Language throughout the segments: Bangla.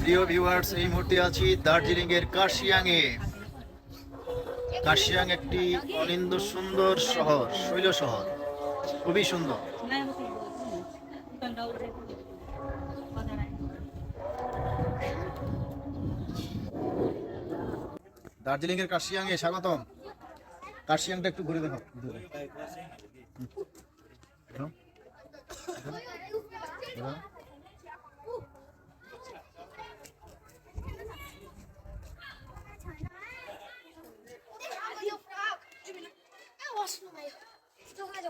প্রিয় ভিউয়ার্স এই মুহূর্তে আছি দার্জিলিং এর কার্শিয়াং এ কার্শিয়াং একটি অনিন্দ সুন্দর শহর, শৈল শহর। খুবই সুন্দর। দার্জিলিং এর কার্শিয়াং এ স্বাগতম। কার্শিয়াংটা একটু ঘুরে দেখো দূরে। দেখো। দেখো। দেখো। স্লো ম্যাম স্লো গান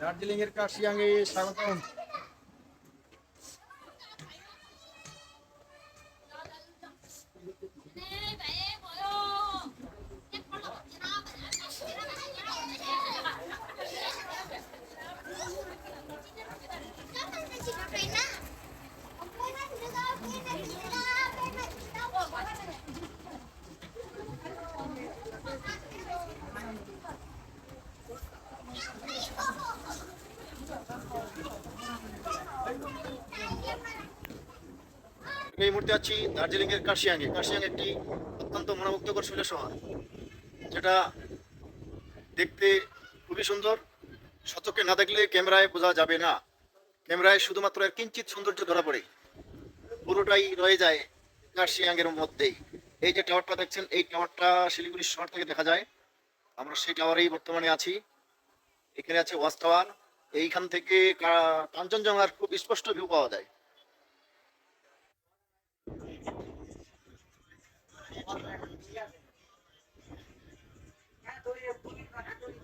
দার্জিলিং এর কাশিয়াঙ্গে স্বাগতম। এই মুহূর্তে আছি দার্জিলিং এর কার্শিয়াং এ কার্শিয়াং একটি অত্যন্ত মনোমুগ্ধকর শৈল শহর, যেটা দেখতে খুবই সুন্দর। শতকে না দেখলে ক্যামেরায় বোঝা যাবে না। ক্যামেরায় শুধুমাত্র এর কিঞ্চিত সৌন্দর্য ধরা পড়ে। পুরোটাই রয়ে যায় কার্শিয়াং এর মধ্যেই। এই যে টাওয়ারটা দেখছেন, এই টাওয়ারটা শিলিগুড়ি শহর থেকে দেখা যায়। আমরা সেই টাওয়ারেই বর্তমানে আছি। এখানে আছে ওয়াচ টাওয়ার। এইখান থেকে কাঞ্চনজঙ্ঘার খুব স্পষ্ট ভিউ পাওয়া যায়।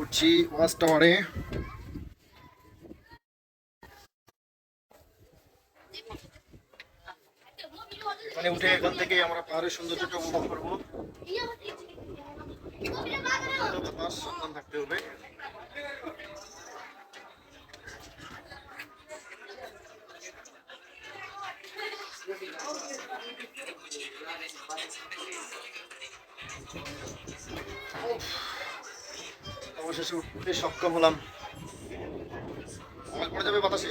উঠছি ওয়াচ টাওয়ারে এখানে উঠে এখান থেকে আমরা পাহাড়ের সৌন্দর্যটা উপভোগ করব। সন্ধান থাকতে হবে। অবশেষে উঠতে সক্ষম হলাম। আমার পড়ে যাবে বাতাসে।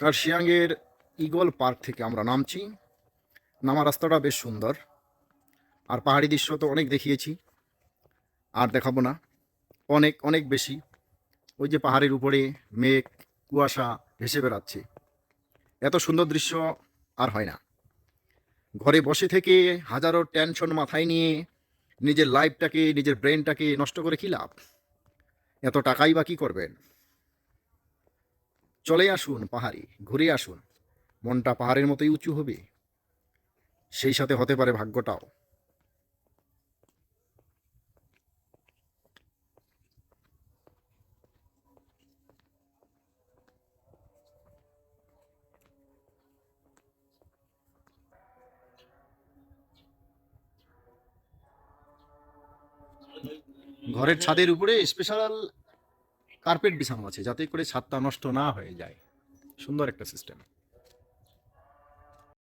কার্শিয়াংয়ের ইগল পার্ক থেকে আমরা নামছি। নামা রাস্তাটা বেশ সুন্দর। আর পাহাড়ি দৃশ্য তো অনেক দেখিয়েছি। আর দেখাবো না। অনেক অনেক বেশি। ওই যে পাহাড়ের উপরে মেঘ, কুয়াশা ভেসে বেড়াচ্ছে। এত সুন্দর দৃশ্য আর হয় না। ঘরে বসে থেকে হাজারো টেনশন মাথায় নিয়ে নিজের লাইফটাকে, নিজের ব্রেনটাকে নষ্ট করে কি লাভ? এত টাকাই বা কী করবেন? চলে আসুন পাহাড়ি, ঘুরে আসুন। মনটা পাহাড়ের মতোই উঁচু হবে। সেই সাথে হতে পারে ভাগ্যটাও। ঘরের ছাদের উপরে স্পেশাল কার্পেট বিছানো আছে, যাতে করে ছাদটা নষ্ট না হয়ে যায়। সুন্দর একটা সিস্টেম